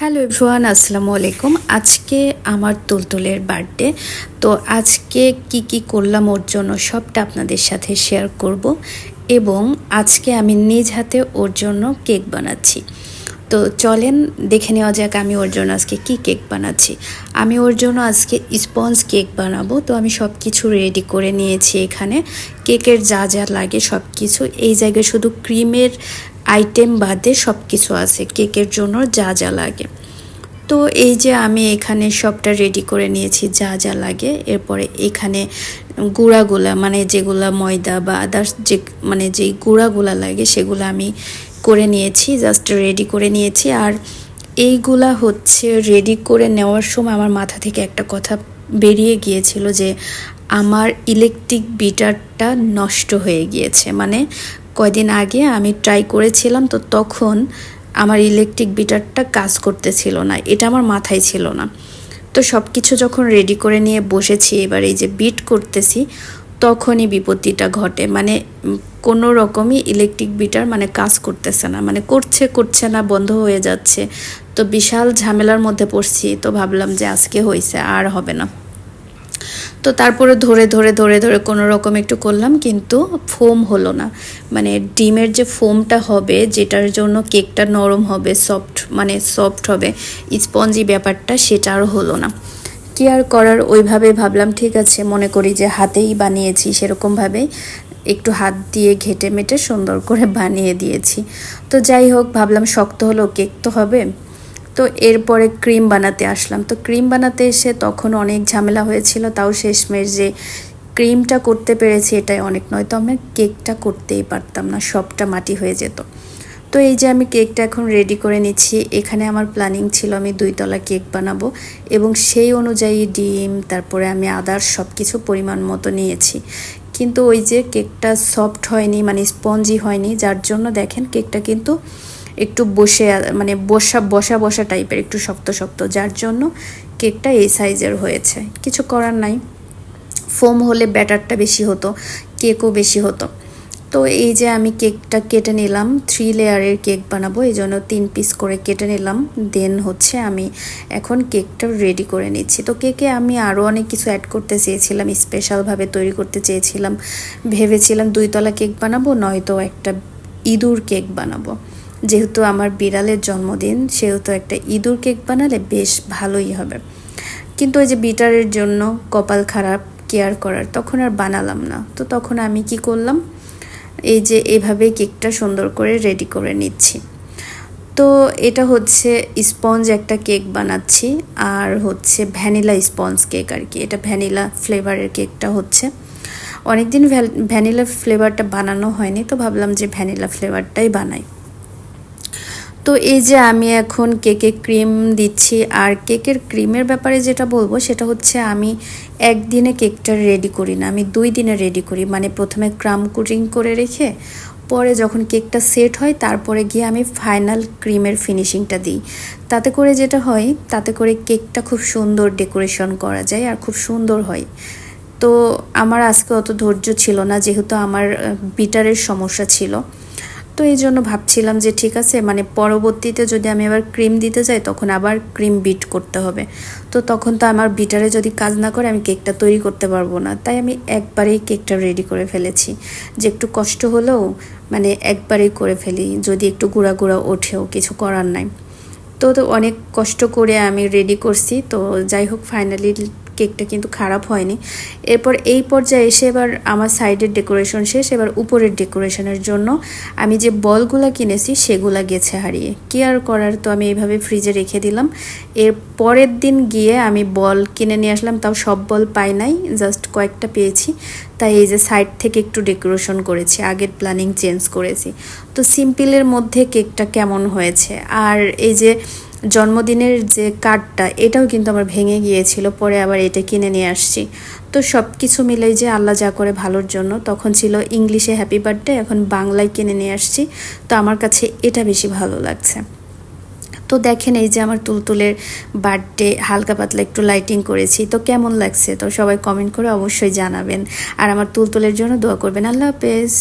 Hello everyone, আসসালামু আলাইকুম। আজকে আমার তুলতুলের বার্থডে। তো আজকে কি কি করলাম ওর জন্য সবটা আপনাদের সাথে শেয়ার করব এবং আজকে আমি নিজ হাতে ওর জন্য কেক বানাচ্ছি। তো চলেন, দেখে নেওয়া যাক আমি ওর জন্য আজকে কি কেক বানাচ্ছি। আমি ওর জন্য আজকে স্পঞ্জ কেক বানাবো। তো আমি সব কিছু রেডি করে নিয়েছি এখানে। কেকের যা যা লাগে সব কিছু এই জায়গায় শুধু ক্রিমের আইটেম বাদে সব কিছু আছে, কেকের জন্য যা যা লাগে। তো এই যে আমি এখানে সবটা রেডি করে নিয়েছি, যা যা লাগে। এরপরে এখানে গুঁড়াগুলা মানে যেগুলা ময়দা বা আদার্স যে মানে যেই গুঁড়াগুলা লাগে, সেগুলো আমি করে নিয়েছি জাস্ট রেডি করে নিয়েছি। আর এইগুলা হচ্ছে রেডি করে নেওয়ার সময় আমার মাথা থেকে একটা কথা বেরিয়ে গিয়েছিল যে আমার ইলেকট্রিক বিটারটা নষ্ট হয়ে গিয়েছে। মানে কয়দিন আগে আমি ট্রাই করেছিলাম, তো তখন আমার ইলেকট্রিক বিটারটা কাজ করতেছিল না, এটা আমার মাথায় ছিল না। তো সব কিছু যখন রেডি করে নিয়ে বসেছি, এবার এই যে বিট করতেছি তখনই বিপত্তিটা ঘটে। মানে কোনো রকমই ইলেকট্রিক বিটার মানে কাজ করতেছে না। মানে করছে করছে না, বন্ধ হয়ে যাচ্ছে। তো বিশাল ঝামেলার মধ্যে পড়ছি। তো ভাবলাম যে আজকে হয়েছে আর হবে না। তো তারপরে ধরে ধরে ধরে ধরে কোনো রকম একটু করলাম, কিন্তু ফোম হলো না। মানে ডিমের যে ফোমটা হবে, যেটার জন্য কেকটা নরম হবে সফট মানে সফট হবে স্পঞ্জি ব্যাপারটা, সেটা আর হলো না। কি আর করার ওইভাবে ভাবলাম, ঠিক আছে, মনে করি যে হাতেই বানিয়েছি সেরকমভাবেই একটু হাত দিয়ে ঘেটে মেটে সুন্দর করে বানিয়ে দিয়েছি। তো যাই হোক, ভাবলাম শক্ত হলো কেক তো হবে। তো এরপরে ক্রিম বানাতে আসলাম। তো ক্রিম বানাতে এসে তখন অনেক ঝামেলা হয়েছিল, তাও শেষমেশ যে ক্রিমটা করতে পেরেছি এটাই অনেক নয়, তো আমি কেকটা করতেই পারতাম না, সবটা মাটি হয়ে যেত। তো এই যে আমি কেকটা এখন রেডি করে নিচ্ছি, এখানে আমার প্ল্যানিং ছিল আমি দুইতলা কেক বানাবো এবং সেই অনুযায়ী ডিম, তারপরে আমি আদার সব কিছু পরিমাণ মতো নিয়েছি। কিন্তু ওই যে কেকটা সফট হয়নি মানে স্পঞ্জি হয়নি, যার জন্য দেখেন কেকটা কিন্তু একটু বসে মানে বসা বসা বসা টাইপের একটু শক্ত শক্ত, যার জন্য কেকটা এই সাইজের হয়েছে। কিছু করার নাই। ফোম হলে ব্যাটারটা বেশি হতো কেকও বেশি হতো। তো এই যে আমি কেকটা কেটে নিলাম থ্রি লেয়ারের কেক বানাবো, এই জন্য তিন পিস করে কেটে নিলাম। দেন হচ্ছে আমি এখন কেকটা রেডি করে নিচ্ছি। তো কেকে আমি আরও অনেক কিছু অ্যাড করতে চেয়েছিলাম স্পেশালভাবে তৈরি করতে চেয়েছিলাম। ভেবেছিলাম দুইতলা কেক বানাবো, নয়তো একটা ইঁদুর কেক বানাবো। যেহেতু আমার বিড়ালের জন্মদিন, সেহেতু একটা ইঁদুর কেক বানালে বেশ ভালোই হবে। কিন্তু ওই যে বিটারের জন্য কপাল খারাপ কেয়ার করার, তখন আর বানালাম না। তো তখন আমি কি করলাম এই যে এভাবে কেকটা সুন্দর করে রেডি করে নিচ্ছি। তো এটা হচ্ছে স্পঞ্জ একটা কেক বানাচ্ছি, আর হচ্ছে ভ্যানিলা স্পঞ্জ কেক আর কি। এটা ভ্যানিলা ফ্লেভারের কেকটা হচ্ছে। অনেকদিন ভ্যানিলা ফ্লেভারটা বানানো হয়নি, তো ভাবলাম যে ভ্যানিলা ফ্লেভারটাই বানাই। তো এই যে আমি এখন কেকে ক্রিম দিচ্ছি, আর কেকের ক্রিমের ব্যাপারে যেটা বলব সেটা হচ্ছে আমি একদিনে কেকটা রেডি করি না, আমি দুই দিনে রেডি করি। মানে প্রথমে ক্রাম কুটিং করে রেখে, পরে যখন কেকটা সেট হয় তারপরে গিয়ে আমি ফাইনাল ক্রিমের ফিনিশিংটা দিই। তাতে করে যেটা হয়, তাতে করে কেকটা খুব সুন্দর ডেকোরেশন করা যায় আর খুব সুন্দর হয়। তো আমার আজকে অত ধৈর্য ছিল না, যেহেতু আমার বিটারের সমস্যা ছিল। তো এই জন্য ভাবছিলাম যে ঠিক আছে মানে পরবর্তীতে যদি আমি আবার ক্রিম দিতে যাই, তখন আবার ক্রিম বিট করতে হবে। তো তখন তো আমার বিটারে যদি কাজ না করে, আমি কেকটা তৈরি করতে পারব না। তাই আমি একবারেই কেকটা রেডি করে ফেলেছি। যে একটু কষ্ট হলেও মানে একবারেই করে ফেলি, যদি একটু গুঁড়া গুঁড়া ওঠেও, কিছু করার নাই। তো তো অনেক কষ্ট করে আমি রেডি করছি। তো যাই হোক ফাইনালি কেকটা কিন্তু খারাপ হয়নি। এরপর এই পর্যায়ে এসে এবার আমার সাইডের ডেকোরেশন শেষ, এবার উপরের ডেকোরেশনের জন্য আমি যে বলগুলা কিনেছি সেগুলো গেছে হারিয়ে। কি আর করার, তো আমি এইভাবে ফ্রিজে রেখে দিলাম। এর পরের দিন গিয়ে আমি বল কিনে নিয়ে আসলাম, তাও সব বল পাই নাই, জাস্ট কয়েকটা পেয়েছি। তাই এই যে সাইড থেকে একটু ডেকোরেশন করেছি, আগের প্ল্যানিং চেঞ্জ করেছি। তো সিম্পলের মধ্যে কেকটা কেমন হয়েছে? আর এই যে জন্মদিনের যে কার্ডটা, এটাও কিন্তু আমার ভেঙে গিয়েছিল, পরে আবার এটা কিনে নিয়ে আসছি। তো সব কিছু মিলেই যে আল্লাহ যা করে ভালোর জন্য, তখন ছিল ইংলিশে হ্যাপি বার্থডে এখন বাংলায় কিনে নিয়ে আসছি। তো আমার কাছে এটা বেশি ভালো লাগছে। তো দেখেন এই যে আমার তুলতুলের বার্থডে, হালকা পাতলা একটু লাইটিং করেছি, তো কেমন লাগছে? তো সবাই কমেন্ট করে অবশ্যই জানাবেন। আর আমার তুলতুলের জন্য দোয়া করবেন। আল্লাহ হাফেজ।